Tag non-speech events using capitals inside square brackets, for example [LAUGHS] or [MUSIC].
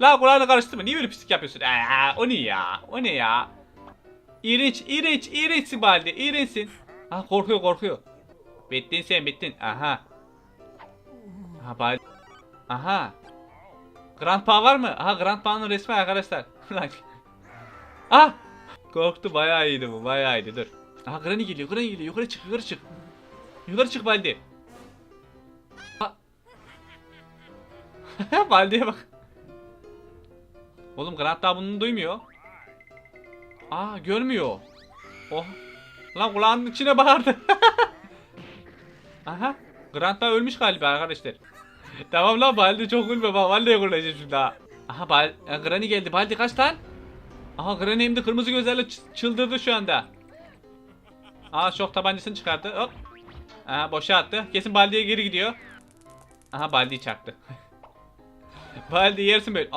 La kulağını karıştırma. Niye böyle pislik yapıyorsun? Aa, o ne ya? O ne ya? İğrenç, iğrenç, iğrençsin Baldi. İğrençsin. Ha korkuyor, korkuyor. Bittin sen, bittin. Aha. Aha Baldi. Aha. Grandpa var mı? Aha Grandpa'nın resmi arkadaşlar. [LAUGHS] Ah! Korktu bayağı iyiydi bu bayağı iyiydi dur. Aha Granny geliyor Granny geliyor yukarı çık yukarı çık. Yukarı çık Baldi. Ha. [LAUGHS] Baldi'ye bak. Oğlum Grant daha bunu duymuyor. Aa görmüyor. Oh. Lan kulağının içine bağırdı. [LAUGHS] Aha. Grant daha ölmüş galiba arkadaşlar. [LAUGHS] tamam lan Baldi çok gülme bak vallahi güleceğim şimdi ha. Aha Bal e, Granny geldi. Baldi kaç lan? Aha Granny hem de kırmızı gözlerle çıldırdı şu anda. Aha şok tabancasını çıkardı. Hop. Aha boşa attı. Kesin Baldi'ye geri gidiyor. Aha Baldi'yi çaktı. [LAUGHS] Baldi yersin böyle. Aha